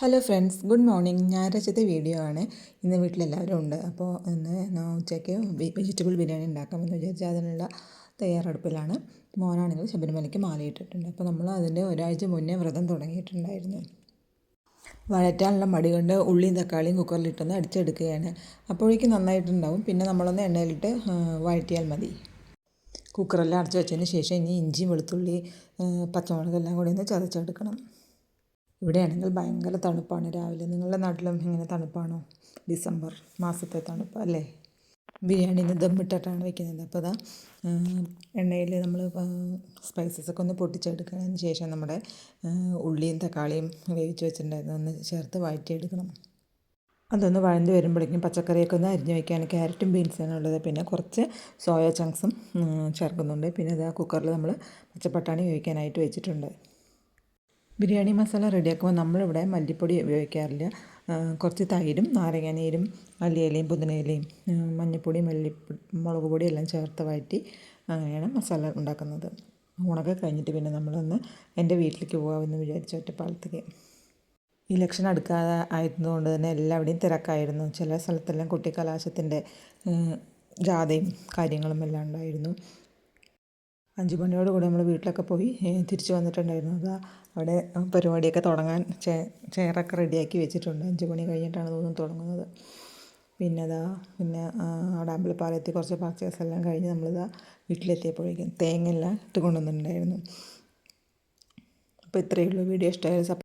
Hello friends good morning ഞാൻ ഞായറാഴ്ചത്തെ video ആണ്. ഇന്ന് വീട്ടിലെല്ലാവരും ഉണ്ട്. അപ്പോൾ ഇന്ന് ഞാൻ ഉച്ചയ്ക്ക് വെജിറ്റബിൾ ബിരിയാണി ഉണ്ടാക്കാമെന്ന് വിചാരിച്ച് അതിനുള്ള തയ്യാറെടുപ്പിലാണ്. മോനാണെങ്കിൽ ശബരിമലയ്ക്ക് മാലയിട്ടിട്ടുണ്ട് അപ്പോൾ നമ്മൾ അതിന്റെ ഒരാഴ്ച മുന്നേ വ്രതം തുടങ്ങിയിട്ടുണ്ടായിരുന്നു. വഴറ്റാനുള്ള മടി കൊണ്ട് ഉള്ളിയും തക്കാളിയും കുക്കറിലിട്ടൊന്ന് അടിച്ചെടുക്കുകയാണ്. അപ്പോഴേക്കും നന്നായിട്ടുണ്ടാവും. പിന്നെ നമ്മളൊന്ന് എണ്ണയിലിട്ട് വഴറ്റിയാൽ മതി. കുക്കറെല്ലാം അടച്ചു വെച്ചതിന് ശേഷം ഇനി ഇഞ്ചി വെളുത്തുള്ളി പച്ചമുളകെല്ലാം കൂടി ഒന്ന് ചതച്ചെടുക്കണം. ഇവിടെയാണെങ്കിൽ ഭയങ്കര തണുപ്പാണ്. രാവിലെ നിങ്ങളുടെ നാട്ടിലും ഇങ്ങനെ തണുപ്പാണോ? ഡിസംബർ മാസത്തെ തണുപ്പ് അല്ലേ? ബിരിയാണി ഇന്ന് ദമ്മിട്ടിട്ടാണ് വെക്കുന്നത്. അപ്പോൾ അതാ എണ്ണയിൽ നമ്മൾ സ്പൈസസ് ഒക്കെ ഒന്ന് പൊട്ടിച്ചെടുക്കുന്നതിന് ശേഷം നമ്മുടെ ഉള്ളിയും തക്കാളിയും വേവിച്ച് വെച്ചിട്ടുണ്ടായിരുന്നു. ഒന്ന് ചേർത്ത് വഴറ്റിയെടുക്കണം. അതൊന്ന് വഴഞ്ഞ് വരുമ്പോഴേക്കും പച്ചക്കറിയൊക്കെ ഒന്ന് അരിഞ്ഞ് വയ്ക്കാൻ ക്യാരറ്റും ബീൻസാണ് ഉള്ളത്. പിന്നെ കുറച്ച് സോയ ചങ്ക്സും ചേർക്കുന്നുണ്ട്. പിന്നെ അത് ആ കുക്കറിൽ നമ്മൾ പച്ചപ്പട്ടാണി വേവിക്കാനായിട്ട് വെച്ചിട്ടുണ്ട്. ബിരിയാണി മസാല റെഡിയാക്കുമ്പോൾ നമ്മളിവിടെ മല്ലിപ്പൊടി ഉപയോഗിക്കാറില്ല. കുറച്ച് തൈരും നാരങ്ങാനീരും മല്ലിയിലയും പുതിനയിലയും മഞ്ഞൾപ്പൊടി മല്ലി മുളക് പൊടി എല്ലാം ചേർത്ത് വഴറ്റി അങ്ങനെയാണ് മസാല ഉണ്ടാക്കുന്നത്. ഉണക്ക് കഴിഞ്ഞിട്ട് പിന്നെ നമ്മളൊന്ന് എന്റെ വീട്ടിലേക്ക് പോകാമെന്ന് വിചാരിച്ച ഒറ്റപ്പാലത്തേക്ക്. ഇലക്ഷൻ അടുക്കാതെ ആയിരുന്നതുകൊണ്ട് തന്നെ എല്ലാവിടെയും തിരക്കായിരുന്നു. ചില സ്ഥലത്തെല്ലാം കുട്ടിക്കലാശത്തിന്റെ ജാഥയും കാര്യങ്ങളും എല്ലാം ഉണ്ടായിരുന്നു. അഞ്ച് മണിയോട് കൂടി നമ്മൾ വീട്ടിലൊക്കെ പോയി തിരിച്ചു വന്നിട്ടുണ്ടായിരുന്നു. അതാ അവിടെ പരിപാടിയൊക്കെ തുടങ്ങാൻ ചെയറൊക്കെ റെഡിയാക്കി വെച്ചിട്ടുണ്ട്. അഞ്ച് മണി കഴിഞ്ഞിട്ടാണ് തോന്നുന്നു തുടങ്ങുന്നത്. പിന്നെ അതാ പിന്നെ അവിടെ അമ്പലപ്പാലത്തിൽ കുറച്ച് പർച്ചേസ് എല്ലാം കഴിഞ്ഞ് നമ്മളിതാ വീട്ടിലെത്തിയപ്പോഴേക്കും തേങ്ങ എല്ലാം ഇട്ട് കൊണ്ടുവന്നിട്ടുണ്ടായിരുന്നു. അപ്പോൾ ഇത്രയേ ഉള്ളൂ. വീഡിയോ ഇഷ്ടമായാലും